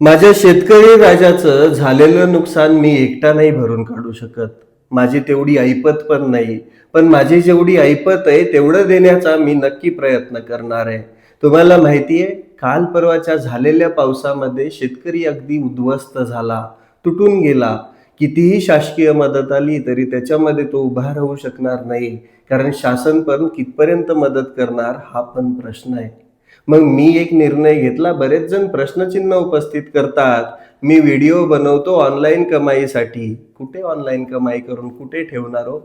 माझ्या शेतकरी राजाचं झालेलं नुकसान मी एकटा नाही भरून काढू शकत. माझी तेवढी ऐपत पण नाही. पण माझी जेवढी ऐपत आहे तेवढं देण्याचा मी नक्की प्रयत्न करणार आहे. तुम्हाला माहिती आहे काल परवाच्या झालेल्या पावसामध्ये शेतकरी अगदी उद्ध्वस्त झाला तुटून गेला. कितीही शासकीय मदत आली तरी त्याच्यामध्ये तो उभा राहू शकणार नाही. कारण शासन पण कितपर्यंत मदत करणार हा पण प्रश्न आहे. मग मी एक निर्णय घेतला. बरेच जण प्रश्नचिन्ह उपस्थित करतात. मी व्हिडिओ बनवतो ऑनलाईन कमाईसाठी. कुठे ऑनलाईन कमाई करून कुठे ठेवणार हो?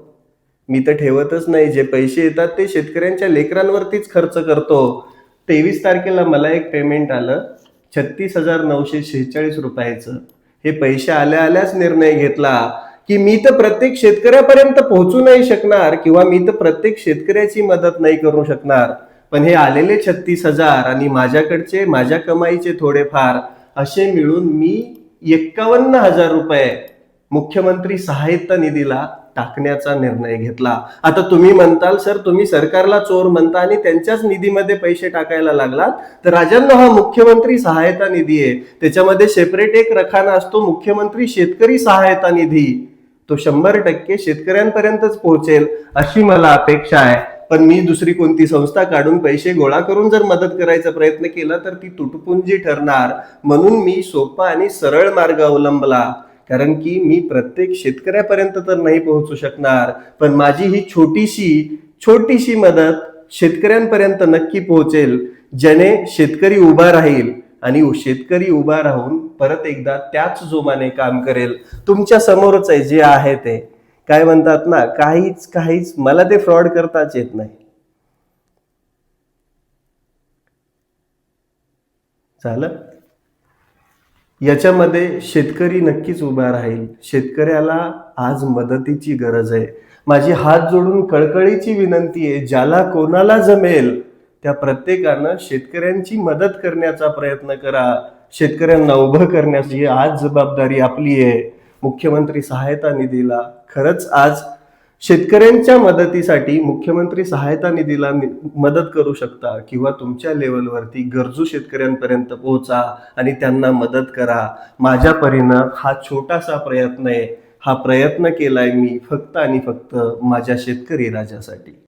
मी तर ठेवतच नाही. जे पैसे येतात ते शेतकऱ्यांच्या लेकरांवरतीच खर्च करतो. तेवीस तारखेला मला एक पेमेंट आलं. छत्तीस हजार नऊशे शेहेचाळीस रुपयाचं. हे पैसे आल्या आल्याच निर्णय घेतला. की मी तर प्रत्येक शेतकऱ्यापर्यंत पोहोचू नाही शकणार किंवा मी तर प्रत्येक शेतकऱ्याची मदत नाही करू शकणार. पण हे आलेले छत्तीस हजार आणि माझ्याकडचे माझ्या कमाईचे थोडेफार असे मिळून मी एक्कावन्न हजार रुपये मुख्यमंत्री सहायता निधीला टाकण्याचा निर्णय घेतला. आता तुम्ही म्हणताल सर तुम्ही सरकारला चोर म्हणता आणि त्यांच्याच निधीमध्ये पैसे टाकायला लागलात. तर राजांना हा मुख्यमंत्री सहायता निधी आहे. त्याच्यामध्ये सेपरेट एक रखाना असतो मुख्यमंत्री शेतकरी सहायता निधी. तो शंभर टक्के शेतकऱ्यांपर्यंतच पोहोचेल अशी मला अपेक्षा आहे. पण मी दुसरी कोणती संस्था काढून पैसे गोळा करून जर मदत करायचा प्रयत्न केला तर ती तुटपुंजी ठरणार म्हणून मी सोपा आणि सरळ मार्ग अवलंबला. कारण की मी प्रत्येक शेतकऱ्यापर्यंत तर नाही पोहोचू शकणार पण माझी ही छोटीशी छोटीशी मदत शेतकऱ्यांपर्यंत नक्की पोहोचेल ज्याने शेतकरी उभा राहील आणि शेतकरी उभा राहून परत एकदा त्याच जोमाने काम करेल. तुमच्या समोरच आहे जे आहे ते. काय म्हणतात ना काहीच काहीच मला ते फ्रॉड करताच येत नाही. झालं? याच्यामध्ये शेतकरी नक्कीच उभा राहील. शेतकऱ्याला आज मदतीची गरज आहे. माझी हात जोडून कळकळीची विनंती आहे ज्याला कोणाला जमेल त्या प्रत्येकानं शेतकऱ्यांची मदत करण्याचा प्रयत्न करा. शेतकऱ्यांना उभं करण्याची आज जबाबदारी आपली आहे. मुख्यमंत्री सहायता निधीला. खरंच आज शेतकऱ्यांच्या मदतीसाठी मुख्यमंत्री सहायता निधीला मदत करू शकता किंवा तुमच्या लेवलवरती गरजू शेतकऱ्यांपर्यंत पोहोचा आणि त्यांना मदत करा. माझ्या परीनं हा छोटासा प्रयत्न आहे. हा प्रयत्न केलाय मी फक्त आणि फक्त माझ्या शेतकरी राजासाठी.